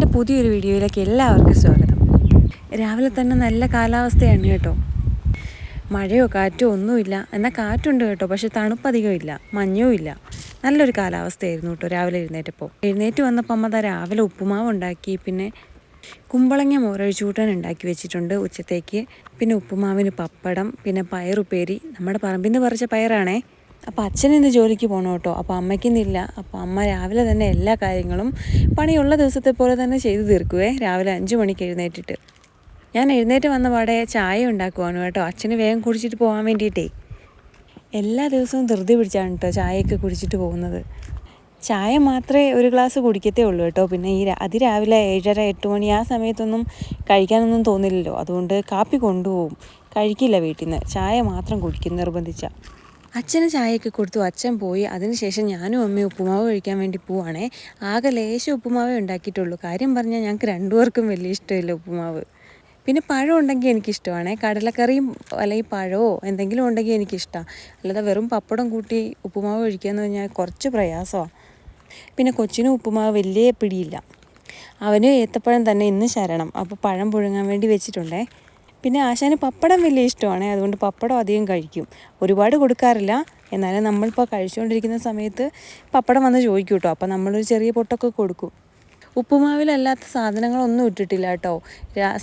എന്റെ പുതിയൊരു വീഡിയോയിലേക്ക് എല്ലാവർക്കും സ്വാഗതം. രാവിലെ തന്നെ നല്ല കാലാവസ്ഥയാണ് കേട്ടോ. മഴയോ കാറ്റോ ഒന്നുമില്ല. എന്നാൽ കാറ്റുണ്ട് കേട്ടോ പക്ഷെ തണുപ്പധികം ഇല്ല മഞ്ഞും ഇല്ല. നല്ലൊരു കാലാവസ്ഥയായിരുന്നു കേട്ടോ രാവിലെ എഴുന്നേറ്റപ്പോൾ. എഴുന്നേറ്റ് വന്നപ്പോൾ അമ്മ താ രാവിലെ ഉപ്പുമാവ് ഉണ്ടാക്കി പിന്നെ കുമ്പളങ്ങ മോരൊഴിച്ചൂട്ടൻ ഉണ്ടാക്കി വെച്ചിട്ടുണ്ട് ഉച്ചത്തേക്ക്. പിന്നെ ഉപ്പുമാവിന് പപ്പടം പിന്നെ പയറുപ്പേരി. നമ്മുടെ പറമ്പിൽ നിന്ന് പറിച്ച പയറാണേ. അപ്പോൾ അച്ഛൻ ഇന്ന് ജോലിക്ക് പോകണം കേട്ടോ. അപ്പോൾ അമ്മയ്ക്കിന്നില്ല. അപ്പോൾ അമ്മ രാവിലെ തന്നെ എല്ലാ കാര്യങ്ങളും പണിയുള്ള ദിവസത്തെ പോലെ തന്നെ ചെയ്തു തീർക്കുവേ. രാവിലെ അഞ്ച് മണിക്ക് എഴുന്നേറ്റിട്ട്. ഞാൻ എഴുന്നേറ്റ് വന്ന പാടെ ചായ ഉണ്ടാക്കുവാണ് കേട്ടോ. അച്ഛന് വേഗം കുടിച്ചിട്ട് പോകാൻ വേണ്ടിയിട്ടേ. എല്ലാ ദിവസവും ധൃതി പിടിച്ചാണ് കേട്ടോ ചായയൊക്കെ കുടിച്ചിട്ട് പോകുന്നത്. ചായ മാത്രമേ ഒരു ഗ്ലാസ് കുടിക്കത്തേ ഉള്ളൂ കേട്ടോ. പിന്നെ ഈ അതിരാവിലെ ഏഴര എട്ട് മണി ആ സമയത്തൊന്നും കഴിക്കാനൊന്നും തോന്നില്ലല്ലോ. അതുകൊണ്ട് കാപ്പി കൊണ്ടുപോകും. കഴിക്കില്ല വീട്ടിൽ നിന്ന് ചായ മാത്രം കുടിക്കും നിർബന്ധിച്ച. അച്ഛന് ചായയൊക്കെ കൊടുത്തു. അച്ഛൻ പോയി. അതിനുശേഷം ഞാനും അമ്മയും ഉപ്പുമാവ് കഴിക്കാൻ വേണ്ടി പോവാണേ. ആകെ ലേശം ഉപ്പുമാവേ ഉണ്ടാക്കിയിട്ടുള്ളൂ. കാര്യം പറഞ്ഞാൽ ഞങ്ങൾക്ക് രണ്ടുപേർക്കും വലിയ ഇഷ്ടമില്ല ഉപ്പുമാവ്. പിന്നെ പഴം ഉണ്ടെങ്കിൽ എനിക്കിഷ്ടമാണ്. കടലക്കറിയും അല്ലെങ്കിൽ പഴമോ എന്തെങ്കിലും ഉണ്ടെങ്കിൽ എനിക്കിഷ്ടമാണ് അല്ലാതെ വെറും പപ്പടം കൂട്ടി ഉപ്പുമാവ് കഴിക്കുക എന്ന് പറഞ്ഞാൽ കുറച്ച് പ്രയാസമാണ് പിന്നെ കൊച്ചിനും ഉപ്പുമാവ് വലിയ പിടിയില്ല. അവന് ഏത്തപ്പഴം തന്നെ ഇന്ന് ശരണം. അപ്പോൾ പഴം പുഴുങ്ങാൻ വേണ്ടി വെച്ചിട്ടുണ്ടേ. പിന്നെ ആശാന് പപ്പടം വലിയ ഇഷ്ടമാണ്. അതുകൊണ്ട് പപ്പടം അധികം കഴിക്കും. ഒരുപാട് കൊടുക്കാറില്ല. എന്നാലും നമ്മളിപ്പോൾ കഴിച്ചുകൊണ്ടിരിക്കുന്ന സമയത്ത് പപ്പടം വന്ന് ചോദിക്കും കേട്ടോ അപ്പോൾ നമ്മളൊരു ചെറിയ പൊട്ടൊക്കെ കൊടുക്കും. ഉപ്പുമാവിലല്ലാത്ത സാധനങ്ങളൊന്നും ഇട്ടിട്ടില്ല കേട്ടോ.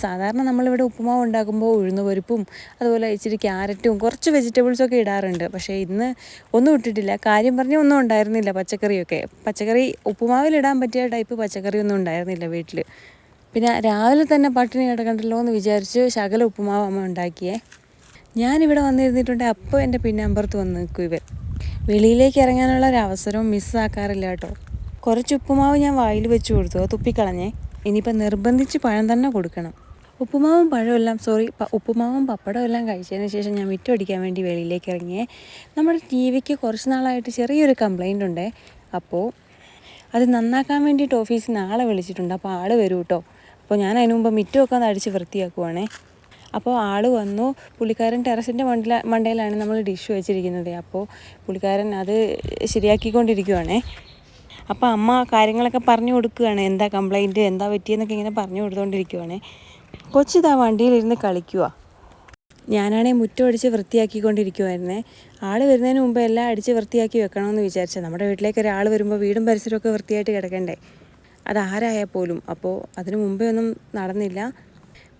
സാധാരണ നമ്മളിവിടെ ഉപ്പുമാവ് ഉണ്ടാക്കുമ്പോൾ ഉഴുന്ന് പരിപ്പും അതുപോലെ ഇച്ചിരി ക്യാരറ്റും കുറച്ച് വെജിറ്റബിൾസൊക്കെ ഇടാറുണ്ട്. പക്ഷേ ഇന്ന് ഒന്നും ഇട്ടിട്ടില്ല. കാര്യം പറഞ്ഞാൽ ഒന്നും ഉണ്ടായിരുന്നില്ല പച്ചക്കറിയൊക്കെ. പച്ചക്കറി ഉപ്പുമാവിലിടാൻ പറ്റിയ ടൈപ്പ് പച്ചക്കറിയൊന്നും ഉണ്ടായിരുന്നില്ല വീട്ടിൽ പിന്നെ രാവിലെ തന്നെ പട്ടിണി കിടക്കണ്ടല്ലോ എന്ന് വിചാരിച്ച് ശകല ഉപ്പുമാവ് അമ്മ ഉണ്ടാക്കിയേ. ഞാനിവിടെ വന്നിരുന്നിട്ടുണ്ട് അപ്പോൾ എന്റെ പിന്നമ്പുറത്ത് വന്ന് നിൽക്കും ഇവർ വെളിയിലേക്ക് ഇറങ്ങാനുള്ള ഒരു അവസരവും മിസ്സാക്കാറില്ല കേട്ടോ. കുറച്ച് ഉപ്പുമാവ് ഞാൻ വായിൽ വെച്ച് കൊടുത്തു തുപ്പിക്കളഞ്ഞേ. ഇനിയിപ്പോൾ നിർബന്ധിച്ച് പഴം തന്നെ കൊടുക്കണം. ഉപ്പുമാവും പഴമെല്ലാം സോറി ഉപ്പുമാവും പപ്പടവും എല്ലാം കഴിച്ചതിന് ശേഷം ഞാൻ മിറ്റം അടിക്കാൻ വേണ്ടി വെളിയിലേക്ക് ഇറങ്ങിയേ. നമ്മുടെ ടി വിക്ക് കുറച്ച് നാളായിട്ട് ചെറിയൊരു കംപ്ലൈന്റ് ഉണ്ടേ. അപ്പോൾ അത് നന്നാക്കാൻ വേണ്ടിയിട്ട് ഓഫീസിൽ നാളെ വിളിച്ചിട്ടുണ്ട് അപ്പോൾ ആൾ വരും കേട്ടോ അപ്പോൾ ഞാൻ അതിനു മുമ്പ് മിറ്റമൊക്കെ ഒന്ന് അടിച്ച് വൃത്തിയാക്കുവാണേ. അപ്പോൾ ആൾ വന്നു. പുള്ളിക്കാരൻ ടെറസിന്റെ മണ്ടില മണ്ടയിലാണ് നമ്മൾ ഡിഷ് വെച്ചിരിക്കുന്നത്. അപ്പോൾ പുള്ളിക്കാരൻ അത് ശരിയാക്കിക്കൊണ്ടിരിക്കുവാണേ. അപ്പോൾ അമ്മ കാര്യങ്ങളൊക്കെ പറഞ്ഞു കൊടുക്കുകയാണ്. എന്താ കംപ്ലൈന്റ് എന്താ പറ്റിയെന്നൊക്കെ ഇങ്ങനെ പറഞ്ഞു കൊടുത്തുകൊണ്ടിരിക്കുവാണേ കൊച്ചിതാ വണ്ടിയിലിരുന്ന് കളിക്കുക ഞാനാണെങ്കിൽ മുറ്റം അടിച്ച് വൃത്തിയാക്കിക്കൊണ്ടിരിക്കുമായിരുന്നേ ആൾ വരുന്നതിന് മുമ്പ് എല്ലാം അടിച്ച് വൃത്തിയാക്കി വെക്കണമെന്ന് വിചാരിച്ചത്. നമ്മുടെ വീട്ടിലേക്ക് ഒരാൾ വരുമ്പോൾ വീടും പരിസരമൊക്കെ വൃത്തിയായിട്ട് കിടക്കണ്ടേ. അതാരായാൽ പോലും അപ്പോൾ അതിനു മുമ്പേ ഒന്നും നടന്നില്ല.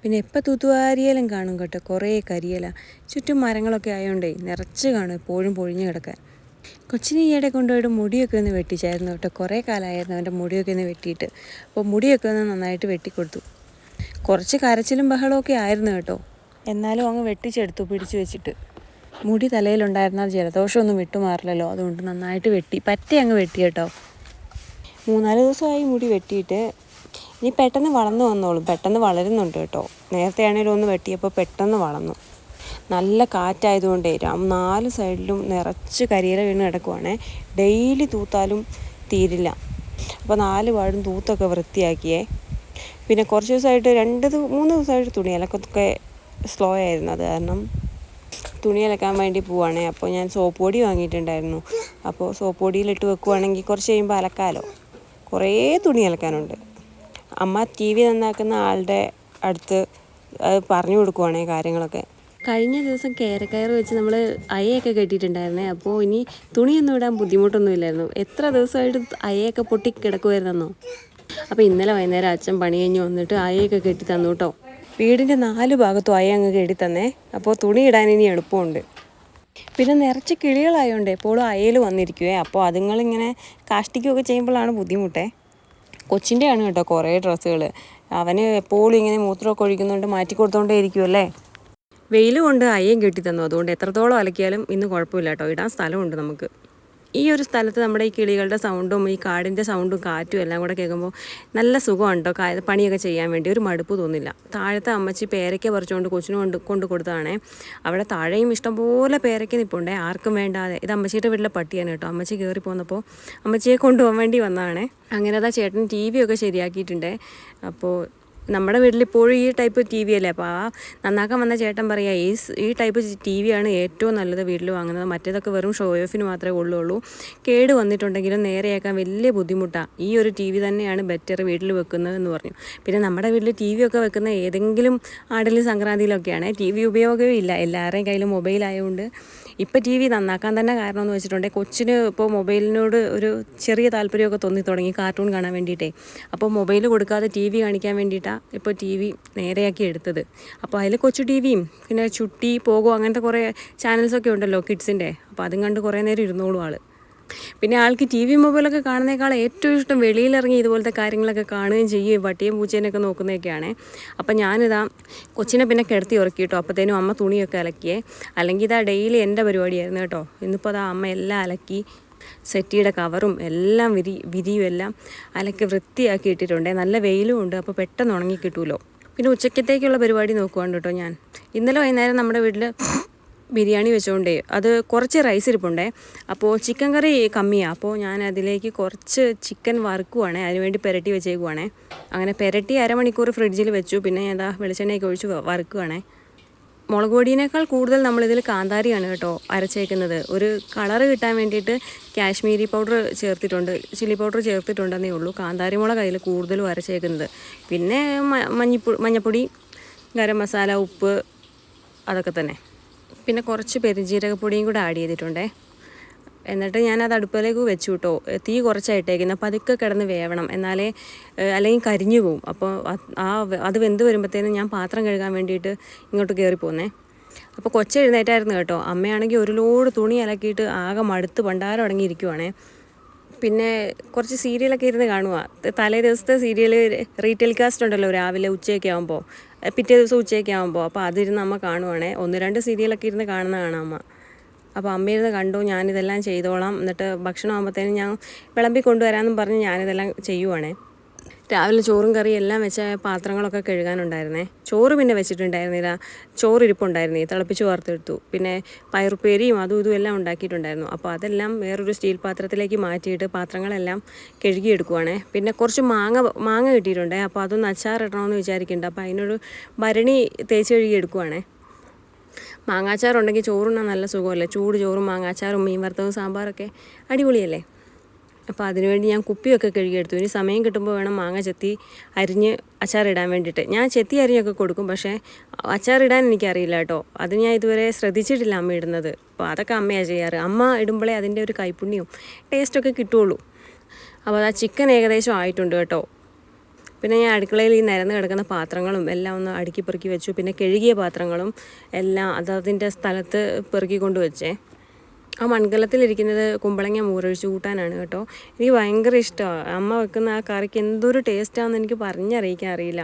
പിന്നെ എപ്പോൾ തൂത്തുവാരിയാലും കാണും കേട്ടോ. കുറേ കരിയല. ചുറ്റും മരങ്ങളൊക്കെ ആയതുകൊണ്ടേ നിറച്ച് കാണും എപ്പോഴും പൊഴിഞ്ഞു കിടക്കാൻ. കൊച്ചിനെ ഈയിടെ കൊണ്ടുപോയിട്ട് മുടിയൊക്കെ ഒന്ന് വെട്ടിച്ചായിരുന്നു കേട്ടോ. കുറേ കാലമായിരുന്നു അവന്റെ മുടിയൊക്കെ ഒന്ന് വെട്ടിയിട്ട്. അപ്പോൾ മുടിയൊക്കെ ഒന്ന് നന്നായിട്ട് വെട്ടിക്കൊടുത്തു. കുറച്ച് കരച്ചിലും ബഹളമൊക്കെ ആയിരുന്നു കേട്ടോ. എന്നാലും അങ്ങ് വെട്ടിച്ചെടുത്തു പിടിച്ചു വെച്ചിട്ട്. മുടി തലയിലുണ്ടായിരുന്നാൽ ജലദോഷമൊന്നും വിട്ടുമാറില്ലല്ലോ. അതുകൊണ്ട് നന്നായിട്ട് വെട്ടി. പറ്റി അങ്ങ് വെട്ടി കേട്ടോ. മൂന്നാൽ ദിവസമായി മുടി വെട്ടിയിട്ട് ഇനി പെട്ടെന്ന് വളർന്നു വന്നോളും. പെട്ടെന്ന് വളരുന്നുണ്ട് കേട്ടോ. നേരത്തെ ആണെങ്കിലും ഒന്ന് വെട്ടിയപ്പോൾ പെട്ടെന്ന് വളർന്നു. നല്ല കാറ്റായതുകൊണ്ടേ നാല് സൈഡിലും നിറച്ച് കരിയില വീണ് കിടക്കുവാണേ. ഡെയിലി തൂത്താലും തീരില്ല. അപ്പോൾ നാല് പാടും തൂത്തൊക്കെ വൃത്തിയാക്കിയേ. പിന്നെ കുറച്ച് ദിവസമായിട്ട് രണ്ട് മൂന്ന് ദിവസമായിട്ട് തുണി അലക്കൊക്കെ സ്ലോ ആയിരുന്നു. അത് കാരണം തുണി അലക്കാൻ വേണ്ടി പോവാണേ. അപ്പോൾ ഞാൻ സോപ്പ് പൊടി വാങ്ങിയിട്ടുണ്ടായിരുന്നു. അപ്പോൾ സോപ്പ് പൊടിയിലിട്ട് വെക്കുവാണെങ്കിൽ കുറച്ച് കഴിയുമ്പോൾ അലക്കാമല്ലോ കുറേ തുണി അലക്കാനുണ്ട്. അമ്മ ടി വി നന്നാക്കുന്ന ആളുടെ അടുത്ത് പറഞ്ഞു കൊടുക്കുവാണേ കാര്യങ്ങളൊക്കെ. കഴിഞ്ഞ ദിവസം കേരക്കയർ വെച്ച് നമ്മൾ അയയൊക്കെ കെട്ടിയിട്ടുണ്ടായിരുന്നേ അപ്പോൾ ഇനി തുണിയൊന്നും ഇടാൻ ബുദ്ധിമുട്ടൊന്നും ഇല്ലായിരുന്നു. എത്ര ദിവസമായിട്ട് അയയൊക്കെ പൊട്ടി കിടക്കുമായിരുന്നോ അപ്പോൾ ഇന്നലെ വൈകുന്നേരം അച്ഛൻ പണി കഴിഞ്ഞ് വന്നിട്ട് അയയൊക്കെ കെട്ടി തന്നു കേട്ടോ. വീടിന്റെ നാല് ഭാഗത്തും അയ അങ്ങ് കെട്ടി തന്നേ. അപ്പോൾ തുണി ഇടാൻ ഇനി എളുപ്പമുണ്ട്. പിന്നെ നിറച്ച് കിളികളായതുകൊണ്ട് എപ്പോഴും അയൽ വന്നിരിക്കുവേ. അപ്പോൾ അതുങ്ങളിങ്ങനെ കാഷ്ടിക്കുകയൊക്കെ ചെയ്യുമ്പോഴാണ് ബുദ്ധിമുട്ടേ. കൊച്ചിന്റെയാണ് കേട്ടോ കുറേ ഡ്രസ്സുകൾ. അവന് എപ്പോഴും ഇങ്ങനെ മൂത്രമൊക്കെ ഒഴിക്കുന്നുണ്ട് മാറ്റി കൊടുത്തോണ്ടേ ഇരിക്കുമല്ലേ വെയിൽ കൊണ്ട് അയ്യം കെട്ടി തന്നു. അതുകൊണ്ട് എത്രത്തോളം അലക്കിയാലും ഇന്ന് കുഴപ്പമില്ല കേട്ടോ. ഇടാൻ സ്ഥലമുണ്ട് നമുക്ക്. ഈ ഒരു സ്ഥലത്ത് നമ്മുടെ ഈ കിളികളുടെ സൗണ്ടും ഈ കാടിന്റെ സൗണ്ടും കാറ്റും എല്ലാം കൂടെ കേൾക്കുമ്പോൾ നല്ല സുഖമുണ്ടോ? പണിയൊക്കെ ചെയ്യാൻ വേണ്ടി ഒരു മടുപ്പ് തോന്നില്ല. താഴത്തെ അമ്മച്ചി പേരയ്ക്ക പറിച്ചുകൊണ്ട് കൊച്ചിന് കൊണ്ട് കൊണ്ട് കൊടുത്തതാണേ. അവിടെ താഴെയും ഇഷ്ടംപോലെ പേരയ്ക്ക നിൽപ്പുണ്ടേ ആർക്കും വേണ്ടാതെ. ഇത് അമ്മച്ചിയുടെ വീട്ടിലെ പട്ടിയാണ് കേട്ടോ. അമ്മച്ചി കയറി പോന്നപ്പോൾ അമ്മച്ചിയെ കൊണ്ടുപോകാൻ വേണ്ടി വന്നതാണേ. അങ്ങനെ അതാ ചേട്ടൻ ടി വി ഒക്കെ ശരിയാക്കിയിട്ടുണ്ട്. അപ്പോൾ നമ്മുടെ വീട്ടിൽ ഇപ്പോഴും ഈ ടൈപ്പ് ടി വി അല്ലേ? അപ്പോൾ ആ നന്നാക്കാൻ വന്ന ചേട്ടൻ പറയാ ഈ ഈ ടൈപ്പ് ടി വി ആണ് ഏറ്റവും നല്ലത് വീട്ടിൽ വാങ്ങുന്നത്. മറ്റേതൊക്കെ വെറും ഷോ ഓഫിന് മാത്രമേ ഉള്ളുള്ളൂ കേട് വന്നിട്ടുണ്ടെങ്കിലും നേരെയാക്കാൻ വലിയ ബുദ്ധിമുട്ടാണ് ഈ ഒരു ടി വി തന്നെയാണ് ബെറ്റർ വീട്ടിൽ വെക്കുന്നത് എന്ന് പറഞ്ഞു. പിന്നെ നമ്മുടെ വീട്ടിൽ ടി വി ഒക്കെ വെക്കുന്ന ഏതെങ്കിലും ആടലും സംക്രാന്തിയിലൊക്കെയാണ് ടി വി ഉപയോഗവും ഇല്ല. എല്ലാവരുടെയും കയ്യിൽ മൊബൈൽ ആയതുകൊണ്ട് ഇപ്പോൾ ടി വി നന്നാക്കാൻ തന്നെ കാരണം എന്ന് വെച്ചിട്ടുണ്ടെങ്കിൽ കൊച്ചിന് ഇപ്പോൾ മൊബൈലിനോട് ഒരു ചെറിയ താല്പര്യമൊക്കെ തോന്നി തുടങ്ങി കാർട്ടൂൺ കാണാൻ വേണ്ടിയിട്ടേ. അപ്പോൾ മൊബൈൽ കൊടുക്കാതെ ടി വി കാണിക്കാൻ വേണ്ടിയിട്ടാണ് ഇപ്പോൾ ടി വി നേരെയാക്കി എടുത്തത്. അപ്പോൾ അതിൽ കൊച്ചു ടി വിയും പിന്നെ ചുട്ടി പോകോ അങ്ങനത്തെ കുറേ ചാനൽസൊക്കെ ഉണ്ടല്ലോ കിഡ്സിന്റെ അപ്പോൾ അതും കണ്ട് കുറേ നേരം ഇരുന്നോളും ആൾ പിന്നെ ആൾക്ക് ടി വി മൊബൈലൊക്കെ കാണുന്നേക്കാൾ ഏറ്റവും ഇഷ്ടം വെളിയിലിറങ്ങി ഇതുപോലത്തെ കാര്യങ്ങളൊക്കെ കാണുകയും ചെയ്യുകയും വട്ടിയും പൂച്ചേനൊക്കെ നോക്കുന്നതൊക്കെയാണ്. അപ്പം ഞാനിതാ കൊച്ചിനെ പിന്നെ കിടത്തി ഉറക്കി കേട്ടോ. അപ്പോഴത്തേനും അമ്മ തുണിയൊക്കെ അലക്കിയേ. അല്ലെങ്കിൽ ഇതാ ഡെയിലി എന്റെ പരിപാടിയായിരുന്നു കേട്ടോ. ഇന്നിപ്പോൾ അതാ അമ്മ എല്ലാം അലക്കി സെറ്റിയുടെ കവറും എല്ലാം വിരി വിരിയും എല്ലാം അലക്കി വൃത്തിയാക്കി ഇട്ടിട്ടുണ്ട്. നല്ല വെയിലും ഉണ്ട്. അപ്പോൾ പെട്ടെന്ന് ഉണങ്ങി കിട്ടുമല്ലോ പിന്നെ ഉച്ചക്കത്തേക്കുള്ള പരിപാടി നോക്കുവാണ് കേട്ടോ ഞാൻ. ഇന്നലെ വൈകുന്നേരം നമ്മുടെ വീട്ടിൽ ബിരിയാണി വെച്ചുകൊണ്ടേ അത് കുറച്ച് റൈസ് ഇരിപ്പുണ്ടേ. അപ്പോൾ ചിക്കൻ കറി കമ്മിയാണ് അപ്പോൾ ഞാൻ അതിലേക്ക് കുറച്ച് ചിക്കൻ വറുക്കുവാണേ അതിനുവേണ്ടി പെരട്ടി വെച്ചേക്കുവാണേ. അങ്ങനെ പെരട്ടി അരമണിക്കൂർ ഫ്രിഡ്ജിൽ വെച്ചു. പിന്നെ ഞാൻ വെളിച്ചെണ്ണയൊക്കെ ഒഴിച്ച് വറുക്കുവാണേ. മുളക് പൊടിയേക്കാൾ കൂടുതൽ നമ്മളിതിൽ കാന്താരിയാണ് കേട്ടോ അരച്ചേക്കുന്നത്. ഒരു കളറ് കിട്ടാൻ വേണ്ടിയിട്ട് കാശ്മീരി പൗഡർ ചേർത്തിട്ടുണ്ട് ചില്ലി പൗഡർ ചേർത്തിട്ടുണ്ടെന്നേ ഉള്ളൂ. കാന്താരി മുളക് അതിൽ കൂടുതലും അരച്ചേക്കുന്നത്. പിന്നെ മഞ്ഞപ്പൊടി ഗരം മസാല ഉപ്പ് അതൊക്കെ തന്നെ. പിന്നെ കുറച്ച് പെരുംജീരകപ്പൊടിയും കൂടെ ആഡ് ചെയ്തിട്ടുണ്ടേ. എന്നിട്ട് ഞാനത് അടുപ്പിലേക്ക് വെച്ചു കേട്ടോ. തീ കുറച്ചായിട്ടേക്കുന്നത് അതൊക്കെ കിടന്ന് വേവണം. എന്നാലേ അല്ലെങ്കിൽ കരിഞ്ഞു പോവും. അപ്പോൾ ആ അത് വെന്ത് വരുമ്പോഴത്തേനും ഞാൻ പാത്രം കഴുകാൻ വേണ്ടിയിട്ട് ഇങ്ങോട്ട് കയറി പോന്നേ. അപ്പോൾ കൊച്ചെഴുന്നേറ്റായിരുന്നു കേട്ടോ. അമ്മയാണെങ്കിൽ ഒരു ലോഡ് തുണി അലക്കിയിട്ട് ആകെ മടുത്ത് പണ്ടാരം അടങ്ങിയിരിക്കുവാണേ. പിന്നെ കുറച്ച് സീരിയലൊക്കെ ഇരുന്ന് കാണുക തലേ ദിവസത്തെ സീരിയൽ റീറ്റെയിൽ കാസ്റ്റ് ഉണ്ടല്ലോ രാവിലെ ഉച്ചയൊക്കെ ആകുമ്പോൾ പിറ്റേ ദിവസം ഉച്ചയൊക്കെ ആകുമ്പോൾ അപ്പോൾ അതിരുന്ന് അമ്മ കാണുവാണേ. ഒന്ന് രണ്ട് സീരിയലൊക്കെ ഇരുന്ന് കാണുന്ന കാണാം അമ്മ അപ്പോൾ അമ്മയിരുന്ന് കണ്ടു ഞാനിതെല്ലാം ചെയ്തോളാം. എന്നിട്ട് ഭക്ഷണം ആകുമ്പോഴത്തേനും ഞാൻ വിളമ്പി കൊണ്ടുവരാമെന്നും പറഞ്ഞ് ഞാനിതെല്ലാം ചെയ്യുവാണേ. രാവിലെ ചോറും കറിയും എല്ലാം വെച്ച പാത്രങ്ങളൊക്കെ കഴുകാനുണ്ടായിരുന്നേ. ചോറ് പിന്നെ വെച്ചിട്ടുണ്ടായിരുന്നില്ല. ചോറ് ഇരിപ്പുണ്ടായിരുന്നേ തിളപ്പിച്ച് വാർത്തെടുത്തു. പിന്നെ പയറുപ്പേരിയും അതും ഇതും എല്ലാം ഉണ്ടാക്കിയിട്ടുണ്ടായിരുന്നു. അപ്പോൾ അതെല്ലാം വേറൊരു സ്റ്റീൽ പാത്രത്തിലേക്ക് മാറ്റിയിട്ട് പാത്രങ്ങളെല്ലാം കഴുകിയെടുക്കുവാണേ. പിന്നെ കുറച്ച് മാങ്ങ മാങ്ങ കിട്ടിയിട്ടുണ്ടേ. അപ്പോൾ അതൊന്ന് അച്ചാറിടണമെന്ന് വിചാരിക്കുന്നുണ്ട്. അപ്പോൾ അതിനൊരു ഭരണി തേച്ച് കഴുകിയെടുക്കുവാണ്. മാങ്ങാച്ചാറുണ്ടെങ്കിൽ ചോറുണ്ണാൻ നല്ല സുഖമല്ലേ? ചൂട് ചോറും മാങ്ങാച്ചാറും മീൻ വറുത്തതും സാമ്പാറൊക്കെ അടിപൊളിയല്ലേ? അപ്പോൾ അതിനുവേണ്ടി ഞാൻ കുപ്പിയൊക്കെ കഴുകിയെടുത്തു. ഇനി സമയം കിട്ടുമ്പോൾ വേണം മാങ്ങ ചെത്തി അരിഞ്ഞ് അച്ചാറിടാൻ വേണ്ടിയിട്ട്. ഞാൻ ചെത്തി അരിഞ്ഞൊക്കെ കൊടുക്കും പക്ഷേ അച്ചാറിടാൻ എനിക്കറിയില്ല കേട്ടോ. അത് ഞാൻ ഇതുവരെ ശ്രദ്ധിച്ചിട്ടില്ല അമ്മ ഇടുന്നത്. അപ്പോൾ അതൊക്കെ അമ്മയാണ് ചെയ്യാറ്. അമ്മ ഇടുമ്പോഴേ അതിന്റെ ഒരു കൈപ്പുണ്യവും ടേസ്റ്റൊക്കെ കിട്ടുള്ളൂ. അപ്പോൾ ആ ചിക്കൻ ഏകദേശം ആയിട്ടുണ്ട് കേട്ടോ. പിന്നെ ഞാൻ അടുക്കളയിൽ ഈ നിരന്ന് കിടക്കുന്ന പാത്രങ്ങളും എല്ലാം ഒന്ന് അടുക്കി പെറുക്കി വെച്ചു. പിന്നെ കഴുകിയ പാത്രങ്ങളും എല്ലാം അതതിന്റെ സ്ഥലത്ത് പെറുക്കി കൊണ്ട് വെച്ചേ. ആ മൺകലത്തിലിരിക്കുന്നത് കുമ്പളങ്ങ മൂരൊഴിച്ച് കൂട്ടാനാണ് കേട്ടോ. എനിക്ക് ഭയങ്കര ഇഷ്ടമാണ് അമ്മ വെക്കുന്ന ആ കറിക്ക് എന്തൊരു ടേസ്റ്റാണെന്ന് എനിക്ക് പറഞ്ഞറിയിക്കാൻ അറിയില്ല.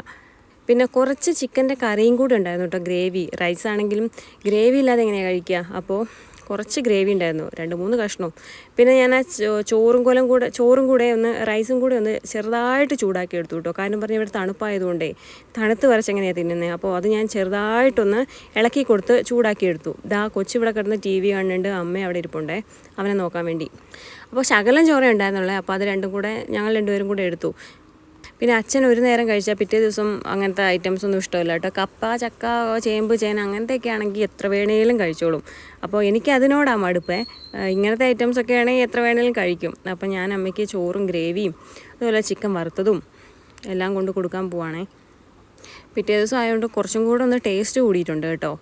പിന്നെ കുറച്ച് ചിക്കന്റെ കറിയും കൂടി ഉണ്ടായിരുന്നു കേട്ടോ ഗ്രേവി. റൈസ് ആണെങ്കിലും ഗ്രേവി ഇല്ലാതെ എങ്ങനെയാണ് കഴിക്കുക? അപ്പോൾ കുറച്ച് ഗ്രേവി ഉണ്ടായിരുന്നു രണ്ട് മൂന്ന് കഷ്ണവും പിന്നെ ഞാൻ ആ ചോറും കൊലം കൂടെ ചോറും കൂടെ ഒന്ന് റൈസും കൂടെ ഒന്ന് ചെറുതായിട്ട് ചൂടാക്കി എടുത്തു കേട്ടോ. കാരണം പറഞ്ഞാൽ ഇവിടെ തണുപ്പായതുകൊണ്ടേ തണുത്ത് വരച്ച് എങ്ങനെയാണ് തിന്നുന്നത് അപ്പോൾ അത് ഞാൻ ചെറുതായിട്ടൊന്ന് ഇളക്കി കൊടുത്ത് ചൂടാക്കി എടുത്തു. ദാ കൊച്ചു ഇവിടെ കിടന്ന് ടി വി കാണുന്നുണ്ട് അമ്മ അവിടെ ഇരിപ്പുണ്ടേ അവനെ നോക്കാൻ വേണ്ടി. അപ്പോൾ ശകലം ചോറേ ഉണ്ടായിരുന്നുള്ളേ അപ്പോൾ അത് രണ്ടും കൂടെ ഞങ്ങൾ രണ്ടുപേരും കൂടെ എടുത്തു. പിന്നെ അച്ഛൻ ഒരു നേരം കഴിച്ചാൽ പിറ്റേ ദിവസം അങ്ങനത്തെ ഐറ്റംസ് ഒന്നും ഇഷ്ടമല്ല കേട്ടോ. കപ്പ ചക്ക ചേമ്പ് ചേന അങ്ങനത്തെയൊക്കെ ആണെങ്കിൽ എത്ര വേണേലും കഴിച്ചോളും. അപ്പോൾ എനിക്ക് അതിനോടാണ് മടുപ്പേ. ഇങ്ങനത്തെ ഐറ്റംസ് ഒക്കെ ആണെങ്കിൽ എത്ര വേണേലും കഴിക്കും. അപ്പോൾ ഞാൻ അമ്മയ്ക്ക് ചോറും ഗ്രേവിയും അതുപോലെ ചിക്കൻ വറുത്തതും എല്ലാം കൊണ്ട് കൊടുക്കാൻ പോവാണേ. പിറ്റേ ദിവസം ആയതുകൊണ്ട് കുറച്ചും കൂടെ ഒന്ന് ടേസ്റ്റ് കൂടിയിട്ടുണ്ട് കേട്ടോ.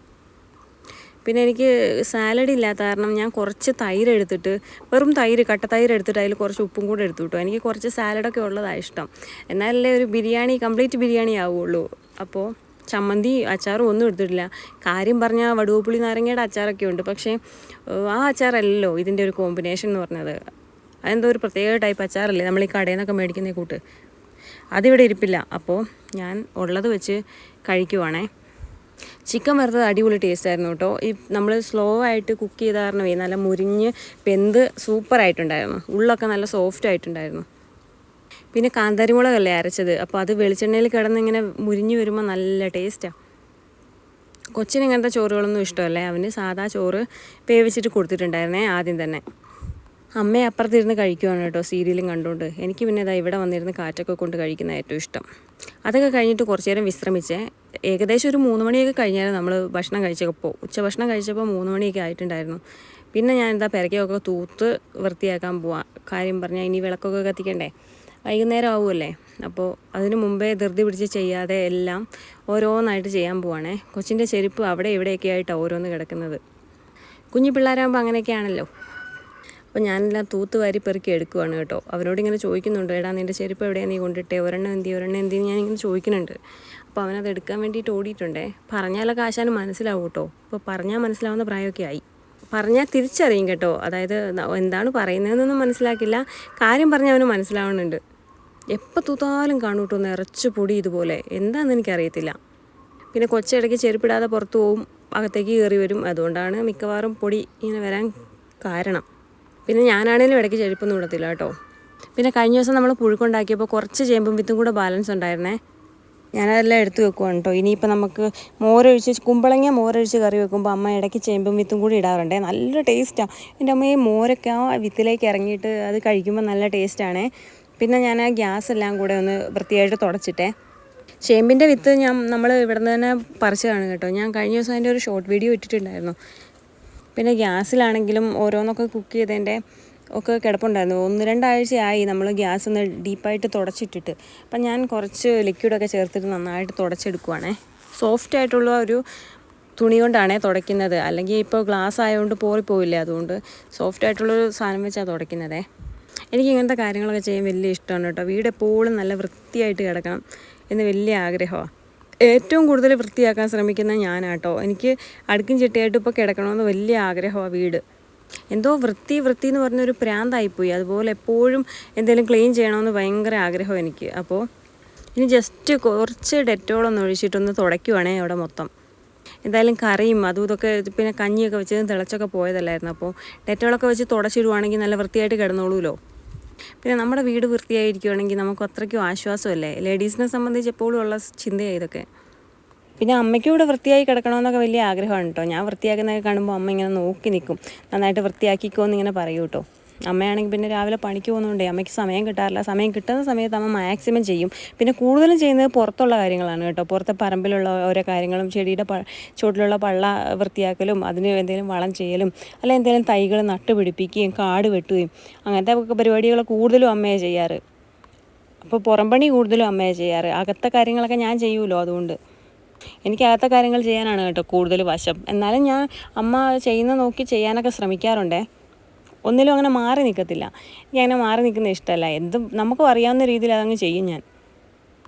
പിന്നെ എനിക്ക് സാലഡ് ഇല്ലാത്ത കാരണം ഞാൻ കുറച്ച് തൈര് എടുത്തിട്ട് വെറും തൈര് കട്ട തൈര് എടുത്തിട്ട് അതിൽ കുറച്ച് ഉപ്പും കൂടെ എടുത്തു കിട്ടും എനിക്ക് കുറച്ച് സാലഡൊക്കെ ഉള്ളതാണ് ഇഷ്ടം. എന്നാലല്ലേ ഒരു ബിരിയാണി കംപ്ലീറ്റ് ബിരിയാണി ആവുള്ളൂ. അപ്പോൾ ചമ്മന്തി അച്ചാറും ഒന്നും എടുത്തിട്ടില്ല. കാര്യം പറഞ്ഞാൽ വടുവപ്പുളി നാരങ്ങയുടെ അച്ചാറൊക്കെ ഉണ്ട്. പക്ഷേ ആ അച്ചാറല്ലല്ലോ ഇതിന്റെ ഒരു കോമ്പിനേഷൻ എന്ന് പറഞ്ഞത്. അതെന്തോ ഒരു പ്രത്യേക ടൈപ്പ് അച്ചാറല്ലേ? നമ്മൾ ഈ കടയിൽ നിന്നൊക്കെ മേടിക്കുന്ന കൂട്ട്. അതിവിടെ ഇരിപ്പില്ല. അപ്പോൾ ഞാൻ ഉള്ളത് വെച്ച് കഴിക്കുവാണേ. ചിക്കൻ വറുത്തത് അടിപൊളി ടേസ്റ്റ് ആയിരുന്നു കേട്ടോ. ഈ നമ്മൾ സ്ലോ ആയിട്ട് കുക്ക് ചെയ്ത കാരണം നല്ല മുരിഞ്ഞ് വെന്ത് സൂപ്പറായിട്ടുണ്ടായിരുന്നു ഉള്ളൊക്കെ നല്ല സോഫ്റ്റ് ആയിട്ടുണ്ടായിരുന്നു. പിന്നെ കാന്താരിമുളകല്ലേ അരച്ചത്? അപ്പോൾ അത് വെളിച്ചെണ്ണയിൽ കിടന്ന് ഇങ്ങനെ മുരിഞ്ഞ് വരുമ്പോൾ നല്ല ടേസ്റ്റാണ് കൊച്ചിന് ഇങ്ങനത്തെ ചോറുകളൊന്നും ഇഷ്ടമല്ലേ? അവന് സാധാ ചോറ് വേവിച്ചിട്ട് കൊടുത്തിട്ടുണ്ടായിരുന്നേ ആദ്യം തന്നെ. അമ്മയെ അപ്പുറത്തിരുന്ന് കഴിക്കുവാണ് കേട്ടോ സീരിയലും കണ്ടുകൊണ്ട് എനിക്ക് പിന്നെ ഇതാ ഇവിടെ വന്നിരുന്ന് കാറ്റൊക്കെ കൊണ്ട് കഴിക്കുന്ന ഏറ്റവും ഇഷ്ടം. അതൊക്കെ കഴിഞ്ഞിട്ട് കുറച്ച് നേരം വിശ്രമിച്ചേ. ഏകദേശം ഒരു മൂന്ന് മണിയൊക്കെ കഴിഞ്ഞായിരുന്നു നമ്മൾ ഭക്ഷണം കഴിച്ചപ്പോൾ ഉച്ച ഭക്ഷണം കഴിച്ചപ്പോൾ മൂന്ന് മണിയൊക്കെ ആയിട്ടുണ്ടായിരുന്നു. പിന്നെ ഞാൻ എന്താ പെരക്കൊക്കെ തൂത്ത് വൃത്തിയാക്കാൻ പോവാം. കാര്യം പറഞ്ഞാൽ ഇനി വിളക്കൊക്കെ കത്തിക്കണ്ടേ? വൈകുന്നേരം ആവുമല്ലേ അപ്പോൾ അതിന് മുമ്പേ ധൃതി പിടിച്ച് ചെയ്യാതെ എല്ലാം ഓരോന്നായിട്ട് ചെയ്യാൻ പോവാണേ. കൊച്ചിന്റെ ചെരുപ്പ് അവിടെ ഇവിടെയൊക്കെ ആയിട്ടാണ് ഓരോന്ന് കിടക്കുന്നത്. കുഞ്ഞു പിള്ളേരാകുമ്പോൾ അങ്ങനെയൊക്കെയാണല്ലോ. അപ്പോൾ ഞാനെല്ലാം തൂത്ത് വാരി പെറുക്കി എടുക്കുവാണ് കേട്ടോ. അവരോട് ഇങ്ങനെ ചോദിക്കുന്നുണ്ട് എടാ നിന്റെ ചെരുപ്പ് എവിടെയാണ് നീ കൊണ്ടിട്ടേ. ഒരെണ്ണം എന്തി ഒരെണ്ണം എന്തി ഞാനിങ്ങനെ ചോദിക്കുന്നുണ്ട്. അപ്പോൾ അവനത് എടുക്കാൻ വേണ്ടിയിട്ട് ഓടിയിട്ടുണ്ടേ. പറഞ്ഞാലൊക്കെ ആശാന് മനസ്സിലാവും കേട്ടോ. അപ്പോൾ പറഞ്ഞാൽ മനസ്സിലാവുന്ന പ്രായമൊക്കെ ആയി. പറഞ്ഞാൽ തിരിച്ചറിയും കേട്ടോ. അതായത് എന്താണ് പറയുന്നതെന്നൊന്നും മനസ്സിലാക്കില്ല. കാര്യം പറഞ്ഞാൽ അവന് മനസ്സിലാവുന്നുണ്ട്. എപ്പോൾ തൂത്താലും കാണും കേട്ടോ നിറച്ച് പൊടി ഇതുപോലെ. എന്താണെന്ന് എനിക്കറിയത്തില്ല. പിന്നെ കൊച്ചിടയ്ക്ക് ചെരുപ്പിടാതെ പുറത്തു പോവും അകത്തേക്ക് കയറി വരും. അതുകൊണ്ടാണ് മിക്കവാറും പൊടി ഇങ്ങനെ വരാൻ കാരണം. പിന്നെ ഞാനാണേലും ഇടയ്ക്ക് ചെരുപ്പൊന്നും ഇടത്തില്ല കേട്ടോ. പിന്നെ കഴിഞ്ഞ ദിവസം നമ്മൾ പുഴുക്കുണ്ടാക്കിയപ്പോൾ കുറച്ച് ചേമ്പും വിത്തും കൂടെ ബാലൻസ് ഉണ്ടായിരുന്നേ. ഞാനതെല്ലാം എടുത്ത് വെക്കുവാണ് കേട്ടോ. ഇനിയിപ്പോൾ നമുക്ക് മോരൊഴിച്ച് കുമ്പളങ്ങ മോരൊഴിച്ച് കറി വെക്കുമ്പോൾ അമ്മ ഇടയ്ക്ക് ചേമ്പും വിത്തും കൂടി ഇടാറുണ്ട്. നല്ല ടേസ്റ്റാണ് എന്റെ അമ്മയെ മോരൊക്കെ ആ വിത്തിലേക്ക് ഇറങ്ങിയിട്ട് അത് കഴിക്കുമ്പോൾ നല്ല ടേസ്റ്റാണ്. പിന്നെ ഞാൻ ആ ഗ്യാസ് എല്ലാം കൂടെ ഒന്ന് വൃത്തിയായിട്ട് തുടച്ചിട്ടേ. ചേമ്പിന്റെ വിത്ത് ഞാൻ നമ്മൾ ഇവിടെ നിന്ന് തന്നെ പറിച്ചതാണ് കേട്ടോ. ഞാൻ കഴിഞ്ഞ ദിവസം അതിന്റെ ഒരു ഷോർട്ട് വീഡിയോ ഇട്ടിട്ടുണ്ടായിരുന്നു. പിന്നെ ഗ്യാസിലാണെങ്കിലും ഓരോന്നൊക്കെ കുക്ക് ചെയ്തതിന്റെ ഒക്കെ കിടപ്പുണ്ടായിരുന്നു. ഒന്ന് രണ്ടാഴ്ചയായി നമ്മൾ ഗ്യാസ് ഒന്ന് ഡീപ്പായിട്ട് തുടച്ചിട്ടിട്ട്. അപ്പം ഞാൻ കുറച്ച് ലിക്വിഡൊക്കെ ചേർത്തിട്ട് നന്നായിട്ട് തുടച്ചെടുക്കുവാണേ. സോഫ്റ്റ് ആയിട്ടുള്ള ഒരു തുണി കൊണ്ടാണേ തുടയ്ക്കുന്നത്. അല്ലെങ്കിൽ ഇപ്പോൾ ഗ്ലാസ് ആയതുകൊണ്ട് പോറിപ്പോയില്ലേ അതുകൊണ്ട് സോഫ്റ്റ് ആയിട്ടുള്ളൊരു സാധനം വെച്ചാണ് തുടയ്ക്കുന്നതേ. എനിക്ക് ഇങ്ങനത്തെ കാര്യങ്ങളൊക്കെ ചെയ്യാൻ വലിയ ഇഷ്ടമാണ് കേട്ടോ. വീട് എപ്പോഴും നല്ല വൃത്തിയായിട്ട് കിടക്കണം എന്ന് വലിയ ആഗ്രഹമാണ് ഏറ്റവും കൂടുതൽ വൃത്തിയാക്കാൻ ശ്രമിക്കുന്ന ഞാനാട്ടോ എനിക്ക് അടുക്കും ചിട്ടയായിട്ട് ഇപ്പോൾ കിടക്കണമെന്ന് വലിയ ആഗ്രഹമാണ് വീട്. എന്തോ വൃത്തി വൃത്തി എന്ന് പറഞ്ഞൊരു പ്രാന്തായിപ്പോയി. അതുപോലെ എപ്പോഴും എന്തെങ്കിലും ക്ലീൻ ചെയ്യണമെന്ന് ഭയങ്കര ആഗ്രഹം എനിക്ക്. അപ്പോൾ ഇനി ജസ്റ്റ് കുറച്ച് ഡെറ്റോളൊന്ന് ഒഴിച്ചിട്ടൊന്ന് തുടയ്ക്കുവാണേ അവിടെ മൊത്തം. എന്തായാലും കറിയും അതും ഇതൊക്കെ പിന്നെ കഞ്ഞിയൊക്കെ വെച്ച് തിളച്ചൊക്കെ പോയതല്ലായിരുന്നു. അപ്പോൾ ഡെറ്റോളൊക്കെ വെച്ച് തുടച്ചിടുവാണെങ്കിൽ നല്ല വൃത്തിയായിട്ട് കിടന്നോളൂല്ലോ പിന്നെ നമ്മുടെ വീട് വൃത്തിയായിരിക്കുവാണെങ്കിൽ നമുക്ക് അത്രയ്ക്കും ആശ്വാസമല്ലേ? ലേഡീസിനെ സംബന്ധിച്ച് എപ്പോഴും ഉള്ള ചിന്തയാണ് ഇതൊക്കെ. പിന്നെ അമ്മയ്ക്കും ഇവിടെ വൃത്തിയായി കിടക്കണമെന്നൊക്കെ വലിയ ആഗ്രഹമാണ് കേട്ടോ. ഞാൻ വൃത്തിയാക്കുന്നതൊക്കെ കാണുമ്പോൾ അമ്മ ഇങ്ങനെ നോക്കി നിൽക്കും നന്നായിട്ട് വൃത്തിയാക്കിക്കോ എന്നിങ്ങനെ പറയൂ കേട്ടോ. അമ്മയാണെങ്കിൽ പിന്നെ രാവിലെ പണിക്ക് പോകുന്നുണ്ടേ അമ്മയ്ക്ക് സമയം കിട്ടാറില്ല. സമയം കിട്ടുന്ന സമയത്ത് അമ്മ മാക്സിമം ചെയ്യും. പിന്നെ കൂടുതലും ചെയ്യുന്നത് പുറത്തുള്ള കാര്യങ്ങളാണ് കേട്ടോ. പുറത്തെ പറമ്പിലുള്ള ഓരോ കാര്യങ്ങളും ചെടിയുടെ പ ചുവട്ടിലുള്ള പള്ള വൃത്തിയാക്കലും അതിന് എന്തെങ്കിലും വളം ചെയ്യലും അല്ലെങ്കിൽ എന്തെങ്കിലും തൈകൾ നട്ടുപിടിപ്പിക്കുകയും കാട് വെട്ടുകയും അങ്ങനത്തെ പരിപാടികൾ കൂടുതലും അമ്മയെ ചെയ്യാറ്. അപ്പോൾ പുറംപണി കൂടുതലും അമ്മയെ ചെയ്യാറ്. അകത്തെ കാര്യങ്ങളൊക്കെ ഞാൻ ചെയ്യുമല്ലോ അതുകൊണ്ട്. എനിക്ക് അകത്തെ കാര്യങ്ങൾ ചെയ്യാനാണ് കേട്ടോ കൂടുതൽ വശം. എന്നാലും ഞാൻ അമ്മ ചെയ്യുന്ന നോക്കി ചെയ്യാനൊക്കെ ശ്രമിക്കാറുണ്ടേ. ഒന്നിലും അങ്ങനെ മാറി നിൽക്കത്തില്ല എനിക്ക് അങ്ങനെ മാറി നിൽക്കുന്ന ഇഷ്ടമല്ല. എന്തും നമുക്കും അറിയാവുന്ന രീതിയിൽ അതങ്ങ് ചെയ്യും ഞാൻ.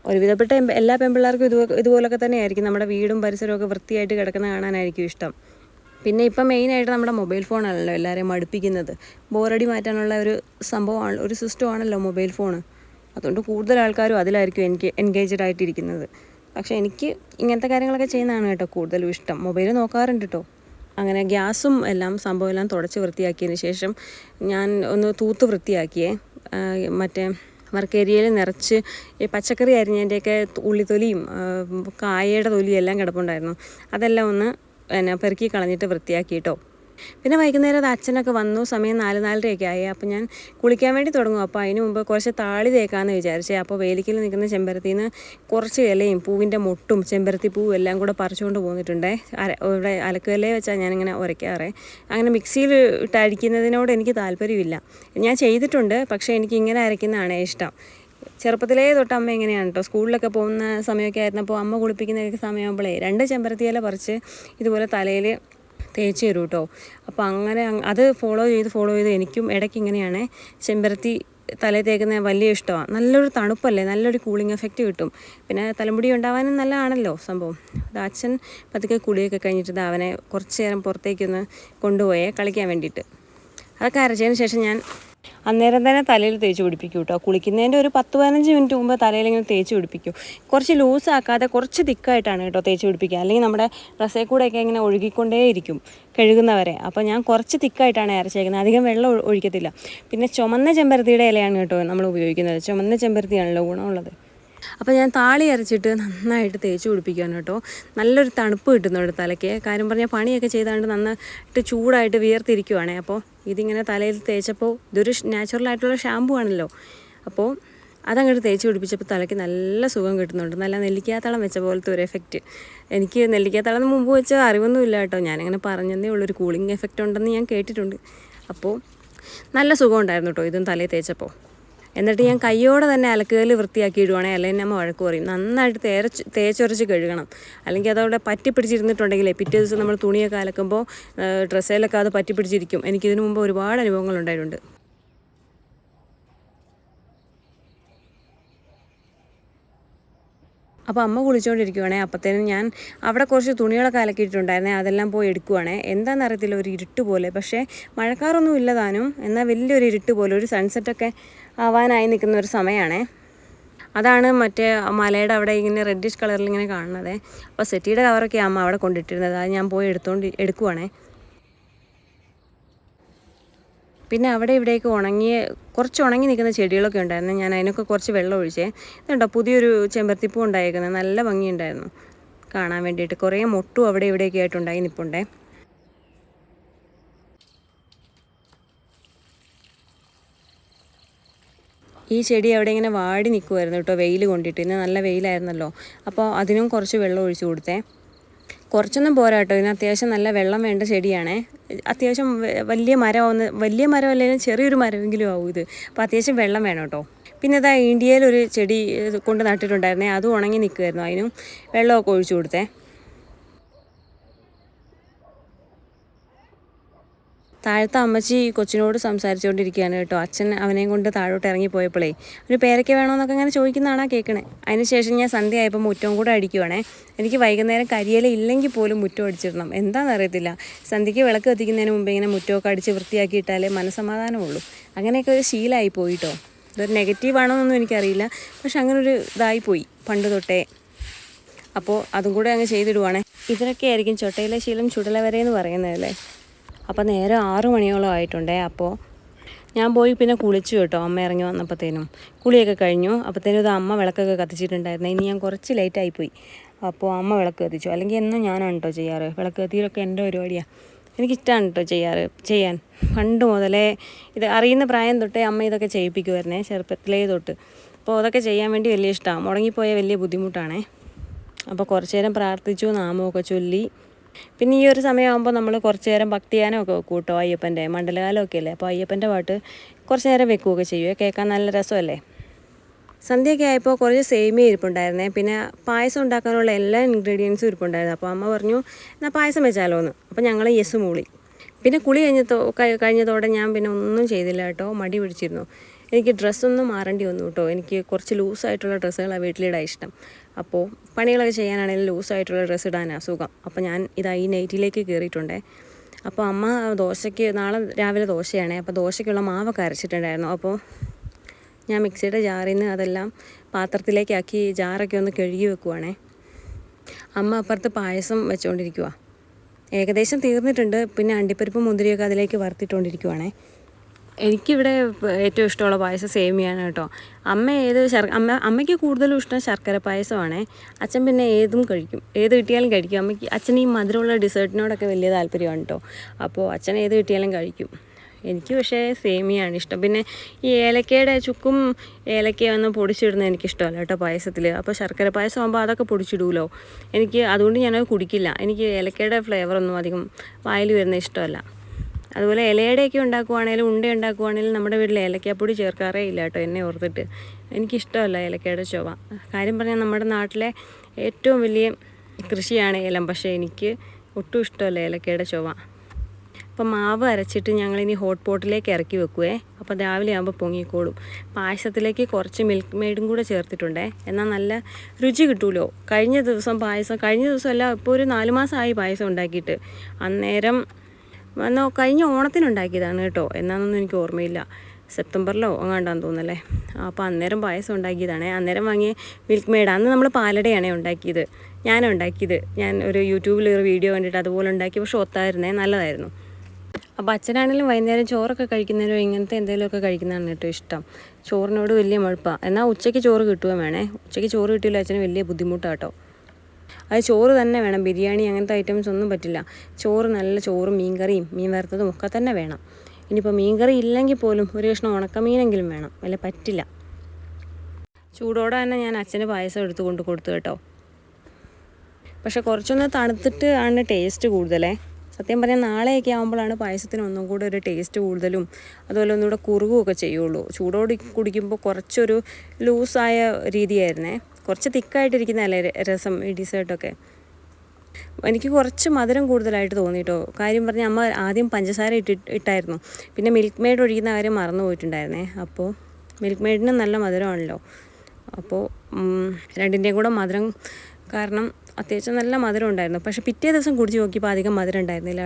ഒരുവിധപ്പെട്ട എല്ലാ പെൺപിള്ളേർക്കും ഇത് ഇതുപോലൊക്കെ തന്നെയായിരിക്കും. നമ്മുടെ വീടും പരിസരമൊക്കെ വൃത്തിയായിട്ട് കിടക്കുന്ന കാണാനായിരിക്കും ഇഷ്ടം. പിന്നെ ഇപ്പം മെയിനായിട്ട് നമ്മുടെ മൊബൈൽ ഫോണാണല്ലോ എല്ലാവരെയും മടുപ്പിക്കുന്നത്. ബോറടി മാറ്റാനുള്ള ഒരു സംഭവമാണ് ഒരു സിസ്റ്റമാണല്ലോ മൊബൈൽ ഫോൺ അതുകൊണ്ട് കൂടുതൽ ആൾക്കാരും അതിലായിരിക്കും എനിക്ക് എൻഗേജഡ് ആയിട്ടിരിക്കുന്നത്. പക്ഷേ എനിക്ക് ഇങ്ങനത്തെ കാര്യങ്ങളൊക്കെ ചെയ്യുന്നതാണ് കേട്ടോ കൂടുതലും ഇഷ്ടം. മൊബൈൽ നോക്കാറുണ്ട് കേട്ടോ അങ്ങനെ ഗ്യാസും എല്ലാം സംഭവം എല്ലാം തുടച്ച് വൃത്തിയാക്കിയതിന് ശേഷം ഞാൻ ഒന്ന് തൂത്ത് വൃത്തിയാക്കിയേ. മറ്റേ വർക്കേരിയയിൽ നിറച്ച് ഈ പച്ചക്കറി അരിഞ്ഞതിന്റെയൊക്കെ ഉള്ളിത്തൊലിയും കായയുടെ തൊലിയും എല്ലാം കിടപ്പുണ്ടായിരുന്നു. അതെല്ലാം ഒന്ന് പിന്നെ പെറുക്കി കളഞ്ഞിട്ട് വൃത്തിയാക്കി കേട്ടോ പിന്നെ വൈകുന്നേരം അത് അച്ഛനൊക്കെ വന്നു സമയം നാല് നാലരയൊക്കെ ആയി. അപ്പോൾ ഞാൻ കുളിക്കാൻ വേണ്ടി തുടങ്ങും. അപ്പോൾ അതിന് മുമ്പ് കുറച്ച് താളി തേക്കാമെന്ന് വിചാരിച്ചേ. അപ്പോൾ വേലിക്കൽ നിൽക്കുന്ന ചെമ്പരത്തിയിൽ നിന്ന് കുറച്ച് ഇലയും പൂവിന്റെ മുട്ടും ചെമ്പരത്തി പൂവും എല്ലാം കൂടെ പറിച്ചുകൊണ്ട് പോന്നിട്ടുണ്ടേ. അര ഇവിടെ അലക്കുകല്ലേ വെച്ചാൽ ഞാനിങ്ങനെ ഉരയ്ക്കാറേ. അങ്ങനെ മിക്സിയിൽ ഇട്ട് അരിക്കുന്നതിനോട് എനിക്ക് താല്പര്യമില്ല. ഞാൻ ചെയ്തിട്ടുണ്ട് പക്ഷേ എനിക്ക് ഇങ്ങനെ അരയ്ക്കുന്നതാണ് ഇഷ്ടം. ചെറുപ്പത്തിലേ തൊട്ട് അമ്മ എങ്ങനെയാണ് കേട്ടോ സ്കൂളിലൊക്കെ പോകുന്ന സമയമൊക്കെ ആയിരുന്നപ്പോൾ അമ്മ കുളിപ്പിക്കുന്ന സമയമാകുമ്പോഴേ രണ്ട് ചെമ്പരത്തിയില പറിച്ച് ഇതുപോലെ തലയിൽ തേച്ച് തരും കേട്ടോ അപ്പോൾ അങ്ങനെ അങ് അത് ഫോളോ ചെയ്ത് ഫോളോ ചെയ്ത് എനിക്കും ഇടയ്ക്ക് ഇങ്ങനെയാണ് ചെമ്പരത്തി തലയിൽ തേക്കുന്നത് വലിയ ഇഷ്ടമാണ്. നല്ലൊരു തണുപ്പല്ലേ? നല്ലൊരു കൂളിംഗ് എഫക്റ്റ് കിട്ടും. പിന്നെ തലമുടി ഉണ്ടാവാനും നല്ലതാണല്ലോ സംഭവം. അത് അച്ഛൻ പതുക്കെ കുളിയൊക്കെ കഴിഞ്ഞിട്ട് അവനെ കുറച്ച് നേരം പുറത്തേക്കൊന്ന് കൊണ്ടുപോയേ കളിക്കാൻ വേണ്ടിയിട്ട്. അതൊക്കെ അരച്ചതിന് ശേഷം ഞാൻ അന്നേരം തന്നെ തലയിൽ തേച്ച് പിടിപ്പിക്കും കേട്ടോ കുളിക്കുന്നതിന്റെ ഒരു പത്ത് പതിനഞ്ച് മിനിറ്റ് മുമ്പ് തലയിൽ ഇങ്ങനെ തേച്ച് പിടിപ്പിക്കും. കുറച്ച് ലൂസ് ആക്കാതെ കുറച്ച് തിക്കായിട്ടാണ് കേട്ടോ തേച്ച് പിടിപ്പിക്കുക. അല്ലെങ്കിൽ നമ്മുടെ ഡ്രസ്സേ കൂടെയൊക്കെ ഇങ്ങനെ ഒഴുകിക്കൊണ്ടേയിരിക്കും കഴുകുന്നവരെ. അപ്പോൾ ഞാൻ കുറച്ച് തിക്കായിട്ടാണ് അരച്ചേക്കുന്നത്. അധികം വെള്ളം ഒഴി- ഒഴിക്കത്തില്ല. പിന്നെ ചുമന്ന ചെമ്പരത്തിയുടെ ഇലയാണ് കേട്ടോ നമ്മൾ ഉപയോഗിക്കുന്നത്. ചുമന്ന ചെമ്പരത്തിയാണല്ലോ ഗുണമുള്ളത്. അപ്പോൾ ഞാൻ താളി അരച്ചിട്ട് നന്നായിട്ട് തേച്ച് പിടിപ്പിക്കുകയാണ് കേട്ടോ. നല്ലൊരു തണുപ്പ് കിട്ടുന്നുണ്ട് തലയ്ക്ക്. കാര്യം പറഞ്ഞാൽ പണിയൊക്കെ ചെയ്താണ്ട് നന്നായിട്ട് ചൂടായിട്ട് വിയർത്തിരിക്കുവാണേ. അപ്പോൾ ഇതിങ്ങനെ തലയിൽ തേച്ചപ്പോൾ ഇതൊരു നാച്ചുറൽ ആയിട്ടുള്ള ഷാമ്പു ആണല്ലോ. അപ്പോൾ അതങ്ങോട്ട് തേച്ച് പിടിപ്പിച്ചപ്പോൾ തലയ്ക്ക് നല്ല സുഖം കിട്ടുന്നുണ്ട്. നല്ല നെല്ലിക്കാത്തളം വെച്ച പോലത്തെ ഒരു എഫക്റ്റ്. എനിക്ക് നെല്ലിക്കാത്തളം മുമ്പ് വെച്ച അറിവൊന്നുമില്ല കേട്ടോ. ഞാനിങ്ങനെ പറഞ്ഞതേ ഒരു കൂളിംഗ് എഫക്റ്റ് ഉണ്ടെന്ന് ഞാൻ കേട്ടിട്ടുണ്ട്. അപ്പോൾ നല്ല സുഖം ഉണ്ടായിരുന്നു കേട്ടോ ഇതും തലയിൽ തേച്ചപ്പോൾ എന്നിട്ട് ഞാൻ കയ്യോടെ തന്നെ അലക്കുകയിൽ വൃത്തിയാക്കി ഇടുവാണെങ്കിൽ അല്ലെങ്കിൽ അമ്മ വഴക്ക് പറയും. നന്നായിട്ട് തേരച്ച് തേച്ചൊരച്ച് കഴുകണം. അല്ലെങ്കിൽ അതവിടെ പറ്റി പിടിച്ചിരുന്നിട്ടുണ്ടെങ്കിലേ പിറ്റേ ദിവസം നമ്മൾ തുണിയൊക്കെ അലക്കുമ്പോൾ ഡ്രസ്സേലൊക്കെ അത് പറ്റി പിടിച്ചിരിക്കും. എനിക്കിതിനു മുമ്പ് ഒരുപാട് അനുഭവങ്ങൾ ഉണ്ടായിട്ടുണ്ട്. അപ്പോൾ അമ്മ കുളിച്ചുകൊണ്ടിരിക്കുവാണേ അപ്പത്തേനും ഞാൻ അവിടെ കുറച്ച് തുണികളൊക്കെ അലക്കിയിട്ടുണ്ടായിരുന്നേ. അതെല്ലാം പോയി എടുക്കുവാണേ. എന്താണെന്ന് അറിയത്തില്ല. ഒരു ഇരുട്ട് പോലെ. പക്ഷേ മഴക്കാറൊന്നും ഇല്ലതാനും എന്നാൽ വലിയൊരു ഇരുട്ട് പോലെ. ഒരു സൺസെറ്റൊക്കെ ആവാനായി നിൽക്കുന്ന ഒരു സമയമാണേ. അതാണ് മറ്റേ മലയുടെ അവിടെ ഇങ്ങനെ റെഡിഷ് കളറിൽ ഇങ്ങനെ കാണുന്നത്. അപ്പോൾ സെറ്റിയുടെ കവറൊക്കെ അമ്മ അവിടെ കൊണ്ടിട്ടിരുന്നത്. അത് ഞാൻ പോയി എടുത്തുകൊണ്ട് എടുക്കുവാണേ. പിന്നെ അവിടെ ഇവിടേക്ക് ഉണങ്ങിയ കുറച്ച് ഉണങ്ങി നിൽക്കുന്ന ചെടികളൊക്കെ ഉണ്ടായിരുന്നു. ഞാൻ അതിനൊക്കെ കുറച്ച് വെള്ളം ഒഴിച്ചേ. ഇതുണ്ടോ? പുതിയൊരു ചെമ്പരത്തിപ്പൂ ഉണ്ടായിരിക്കുന്നത് നല്ല ഭംഗിയുണ്ടായിരുന്നു. കാണാൻ വേണ്ടിയിട്ട്. കുറേ മൊട്ടും അവിടെ ഇവിടെയൊക്കെ ആയിട്ടുണ്ടായി നിൽപ്പുണ്ടേ ഈ ചെടി അവിടെ ഇങ്ങനെ വാടി നിൽക്കുമായിരുന്നു കേട്ടോ വെയിൽ കൊണ്ടിട്ട്. ഇന്ന് നല്ല വെയിലായിരുന്നല്ലോ. അപ്പോൾ അതിനും കുറച്ച് വെള്ളം ഒഴിച്ചു കൊടുത്തേ. കുറച്ചൊന്നും പോരാ കേട്ടോ ഇതിന് അത്യാവശ്യം നല്ല വെള്ളം വേണ്ട ചെടിയാണേ. അത്യാവശ്യം വലിയ മരമാവുന്ന വലിയ മരം ചെറിയൊരു മരമെങ്കിലും ആവും ഇത്. അപ്പോൾ അത്യാവശ്യം വെള്ളം വേണം കേട്ടോ. പിന്നെ ഇതാ ഇന്ത്യയിലൊരു ചെടി കൊണ്ട് നട്ടിട്ടുണ്ടായിരുന്നേ അതും ഉണങ്ങി നിൽക്കുമായിരുന്നു അതിനും വെള്ളമൊക്കെ ഒഴിച്ചു കൊടുത്തേ. താഴത്തെ അമ്മച്ചി കൊച്ചിനോട് സംസാരിച്ചുകൊണ്ടിരിക്കുകയാണ് കേട്ടോ. അച്ഛൻ അവനെയും കൊണ്ട് താഴോട്ട് ഇറങ്ങി പോയപ്പോഴേ ഒരു പേരയ്ക്ക വേണമെന്നൊക്കെ അങ്ങനെ ചോദിക്കുന്നതാണാ കേൾക്കണേ അതിനുശേഷം ഞാൻ സന്ധ്യ ആയപ്പോൾ മുറ്റവും കൂടെ അടിക്കുവാണേ. എനിക്ക് വൈകുന്നേരം കരിയില ഇല്ലെങ്കിൽ പോലും മുറ്റം അടിച്ചിടണം. എന്താണെന്ന് അറിയത്തില്ല. സന്ധ്യയ്ക്ക് വിളക്ക് കത്തിക്കുന്നതിന് മുമ്പ് ഇങ്ങനെ മുറ്റമൊക്കെ അടിച്ച് വൃത്തിയാക്കിയിട്ടാലേ മനസ്സമാധാനമുള്ളൂ. അങ്ങനെയൊക്കെ ഒരു ശീലമായി പോയിട്ടോ ഇതൊരു നെഗറ്റീവ് ആണോന്നൊന്നും എനിക്കറിയില്ല. പക്ഷെ അങ്ങനെ ഒരു പോയി പണ്ട് തൊട്ടേ. അപ്പോൾ അതും കൂടെ അങ്ങ് ചെയ്തിടുവാണേ. ഇതിനൊക്കെ ആയിരിക്കും ചൊട്ടയിലെ ശീലം ചുടല ചുടലവരെ എന്ന് പറയുന്നതല്ലേ അപ്പോൾ നേരെ ആറു മണിയോളം ആയിട്ടുണ്ടേ. അപ്പോൾ ഞാൻ പോയി പിന്നെ കുളിച്ചു കേട്ടോ. അമ്മ ഇറങ്ങി വന്നപ്പോഴത്തേനും കുളിയൊക്കെ കഴിഞ്ഞു. അപ്പോഴത്തേനും ഇത് അമ്മ വിളക്കൊക്കെ കത്തിച്ചിട്ടുണ്ടായിരുന്നു. ഇനി ഞാൻ കുറച്ച് ലേറ്റായിപ്പോയി അപ്പോൾ അമ്മ വിളക്ക് കത്തിച്ചു. അല്ലെങ്കിൽ എന്നും ഞാനാണ് കേട്ടോ ചെയ്യാറ്. വിളക്ക് കത്തിയിലൊക്കെ എന്റെ പരിപാടിയാണ് എനിക്കിഷ്ടമാണ് കേട്ടോ ചെയ്യാറ്. ചെയ്യാൻ. പണ്ട് മുതലേ ഇത് അറിയുന്ന പ്രായം തൊട്ടേ അമ്മ ഇതൊക്കെ ചെയ്യിപ്പിക്കുമായിരുന്നേ ചെറുപ്പത്തിലേ തൊട്ട്. അപ്പോൾ അതൊക്കെ ചെയ്യാൻ വേണ്ടി വലിയ ഇഷ്ടമാണ് മുടങ്ങിപ്പോയ വലിയ ബുദ്ധിമുട്ടാണേ. അപ്പോൾ കുറച്ചു നേരം പ്രാർത്ഥിച്ചു നാമമൊക്കെ ചൊല്ലി പിന്നെ ഈ ഒരു സമയമാകുമ്പോൾ നമ്മൾ കുറച്ച് നേരം ഭക്തിയാനമൊക്കെ വെക്കും കേട്ടോ അയ്യപ്പന്റെ മണ്ഡലകാലമൊക്കെ അല്ലേ? അപ്പോൾ അയ്യപ്പന്റെ പാട്ട് കുറച്ച് നേരം വെക്കുകയൊക്കെ ചെയ്യുക കേൾക്കാൻ നല്ല രസമല്ലേ? സന്ധ്യയൊക്കെ ആയപ്പോൾ കുറച്ച് സേമിയ ഇരിപ്പുണ്ടായിരുന്നേ. പിന്നെ പായസം ഉണ്ടാക്കാനുള്ള എല്ലാ ഇൻഗ്രീഡിയൻസും ഇരിപ്പുണ്ടായിരുന്നു. അപ്പോൾ അമ്മ പറഞ്ഞു എന്നാൽ പായസം വെച്ചാലോ എന്ന് അപ്പോൾ ഞങ്ങൾ യെസ് മൂളി. പിന്നെ കുളി കഴിഞ്ഞതോ കഴി- കഴിഞ്ഞതോടെ ഞാൻ പിന്നെ ഒന്നും ചെയ്തില്ല കേട്ടോ. മടി പിടിച്ചിരുന്നു. എനിക്ക് ഡ്രസ്സൊന്നും മാറേണ്ടി വന്നു കേട്ടോ. എനിക്ക് കുറച്ച് ലൂസായിട്ടുള്ള ഡ്രസ്സുകളാണ് വീട്ടിലിടാൻ ഇഷ്ടം. അപ്പോൾ പണികളൊക്കെ ചെയ്യാനാണെങ്കിലും ലൂസായിട്ടുള്ള ഡ്രസ്സ് ഇടാനാണ് സുഖം. അപ്പോൾ ഞാൻ ഇതാ ഈ നൈറ്റിലേക്ക് കയറിയിട്ടുണ്ടേ. അപ്പോൾ അമ്മ ദോശയ്ക്ക് നാളെ രാവിലെ ദോശയാണേ. അപ്പോൾ ദോശയ്ക്കുള്ള മാവൊക്കെ അരച്ചിട്ടുണ്ടായിരുന്നു. അപ്പോൾ ഞാൻ മിക്സിയുടെ ജാറിൽ നിന്ന് അതെല്ലാം പാത്രത്തിലേക്കാക്കി ജാറൊക്കെ ഒന്ന് കഴുകി വെക്കുവാണേ. അമ്മ അപ്പുറത്ത് പായസം വെച്ചുകൊണ്ടിരിക്കുക ഏകദേശം തീർന്നിട്ടുണ്ട്. പിന്നെ അണ്ടിപ്പരിപ്പ് മുന്തിരിയൊക്കെ അതിലേക്ക് വറുത്തിട്ടുകൊണ്ടിരിക്കുവാണേ എനിക്കിവിടെ ഏറ്റവും ഇഷ്ടമുള്ള പായസം സേമിയാണ് കേട്ടോ. അമ്മ ഏത് ശർ അമ്മ അമ്മയ്ക്ക് കൂടുതലും ഇഷ്ടം ശർക്കര പായസമാണേ. അച്ഛൻ പിന്നെ ഏതും കഴിക്കും. ഏത് കിട്ടിയാലും കഴിക്കും. അമ്മയ്ക്ക് അച്ഛൻ ഈ മധുരമുള്ള ഡിസേർട്ടിനോടൊക്കെ വലിയ താല്പര്യമാണ് കേട്ടോ. അപ്പോൾ അച്ഛൻ ഏത് കിട്ടിയാലും കഴിക്കും. എനിക്ക് പക്ഷേ സേമിയാണ് ഇഷ്ടം. പിന്നെ ഈ ഏലക്കയുടെ ചുക്കും ഏലക്കയൊന്നും പൊടിച്ചിടുന്നത് എനിക്കിഷ്ടമല്ല കേട്ടോ പായസത്തിൽ അപ്പോൾ ശർക്കര പായസം ആകുമ്പോൾ അതൊക്കെ പൊടിച്ചിടുമല്ലോ എനിക്ക് അതുകൊണ്ട് ഞാനത് കുടിക്കില്ല. എനിക്ക് ഏലക്കയുടെ ഫ്ലേവറൊന്നും അധികം വായിൽ വരുന്ന ഇഷ്ടമല്ല. അതുപോലെ ഇലയുടെയൊക്കെ ഉണ്ടാക്കുവാണേലും ഉണ്ട ഉണ്ടാക്കുവാണേലും നമ്മുടെ വീട്ടിൽ ഏലക്കാപ്പൊടി ചേർക്കാറേ ഇല്ല കേട്ടോ എന്നെ ഓർത്തിട്ട്. എനിക്കിഷ്ടമല്ല ഏലക്കയുടെ ചുവ കാര്യം പറഞ്ഞാൽ നമ്മുടെ നാട്ടിലെ ഏറ്റവും വലിയ കൃഷിയാണ് ഏലം. പക്ഷേ എനിക്ക് ഒട്ടും ഇഷ്ടമല്ല ഏലക്കയുടെ ചുവ അപ്പം മാവ് അരച്ചിട്ട് ഞങ്ങൾ ഇനി ഹോട്ട് പോട്ടിലേക്ക് ഇറക്കി വെക്കുവേ. അപ്പോൾ രാവിലെ ആകുമ്പോൾ പൊങ്ങിക്കോളും. പായസത്തിലേക്ക് കുറച്ച് മിൽക്ക് മെയ്ഡും കൂടെ ചേർത്തിട്ടുണ്ടേ. എന്നാൽ നല്ല രുചി കിട്ടുമല്ലോ കഴിഞ്ഞ ദിവസം പായസം കഴിഞ്ഞ ദിവസമല്ല ഇപ്പോൾ ഒരു നാല് മാസമായി പായസം ഉണ്ടാക്കിയിട്ട്. അന്നേരം വന്നോ കഴിഞ്ഞ ഓണത്തിനുണ്ടാക്കിയതാണ് കേട്ടോ. എന്നാന്നൊന്നും എനിക്ക് ഓർമ്മയില്ല. സെപ്റ്റംബറിലോ അങ്ങാണ്ടാന്ന് തോന്നല്ലേ അപ്പോൾ അന്നേരം പായസം ഉണ്ടാക്കിയതാണേ. അന്നേരം വാങ്ങിയ മിൽക്ക് മെയ്ഡ് അന്ന് നമ്മൾ പാലടയാണേ ഉണ്ടാക്കിയത്. ഞാൻ ഉണ്ടാക്കിയത്. ഞാൻ ഒരു യൂട്യൂബിൽ ഒരു വീഡിയോ കണ്ടിട്ട് അതുപോലെ ഉണ്ടാക്കി. പക്ഷെ ഒത്തായിരുന്നേ. നല്ലതായിരുന്നു. അപ്പോൾ അച്ഛനാണെങ്കിലും വൈകുന്നേരം ചോറൊക്കെ കഴിക്കുന്നതിനോ ഇങ്ങനത്തെ എന്തെങ്കിലുമൊക്കെ കഴിക്കുന്നതാണ് കേട്ടോ ഇഷ്ടം. ചോറിനോട് വലിയ മടുപ്പാണ് എന്നാൽ ഉച്ചയ്ക്ക് ചോറ് കിട്ടുകയും വേണേ? ഉച്ചയ്ക്ക് ചോറ് കിട്ടിയില്ല അച്ഛന് വലിയ ബുദ്ധിമുട്ടാണ് കേട്ടോ അത് ചോറ് തന്നെ വേണം. ബിരിയാണി അങ്ങനത്തെ ഐറ്റംസ് ഒന്നും പറ്റില്ല. ചോറ് നല്ല ചോറും മീൻ കറിയും മീൻ വറുത്തതും ഒക്കെ തന്നെ വേണം. ഇനിയിപ്പോൾ മീൻ കറി ഇല്ലെങ്കിൽ പോലും ഒരു കഷ്ണം ഉണക്കമീനെങ്കിലും വേണം. അല്ലെ പറ്റില്ല. ചൂടോടെ തന്നെ ഞാൻ അച്ഛന് പായസം എടുത്തു കൊണ്ട് കൊടുത്തു കേട്ടോ. പക്ഷെ കുറച്ചൊന്ന് തണുത്തിട്ട് ആണ് ടേസ്റ്റ് കൂടുതലേ. സത്യം പറഞ്ഞാൽ നാളെയൊക്കെ ആകുമ്പോഴാണ് പായസത്തിന് ഒന്നും കൂടെ ഒരു ടേസ്റ്റ് കൂടുതലും അതുപോലെ ഒന്നുകൂടെ കുറുകുമൊക്കെ ചെയ്യുള്ളൂ. ചൂടോടി കുടിക്കുമ്പോൾ കുറച്ചൊരു ലൂസായ രീതിയായിരുന്നേ. കുറച്ച് തിക്കായിട്ടിരിക്കുന്നതല്ലേ രസം ഈ ഡിസേർട്ടൊക്കെ എനിക്ക് കുറച്ച് മധുരം കൂടുതലായിട്ട് തോന്നി കേട്ടോ കാര്യം പറഞ്ഞാൽ അമ്മ ആദ്യം പഞ്ചസാര ഇട്ടി ഇട്ടായിരുന്നു. പിന്നെ മിൽക്ക് മെയ്ഡ് ഒഴിക്കുന്ന കാര്യം മറന്നു പോയിട്ടുണ്ടായിരുന്നേ. അപ്പോൾ മിൽക്ക് മെയ്ഡിന് നല്ല മധുരമാണല്ലോ. അപ്പോൾ രണ്ടിന്റെയും കൂടെ മധുരം കാരണം അത്യാവശ്യം നല്ല മധുരം ഉണ്ടായിരുന്നു. പക്ഷെ പിറ്റേ ദിവസം കുടിച്ച് നോക്കിയപ്പോൾ അധികം മധുരം ഉണ്ടായിരുന്നില്ല.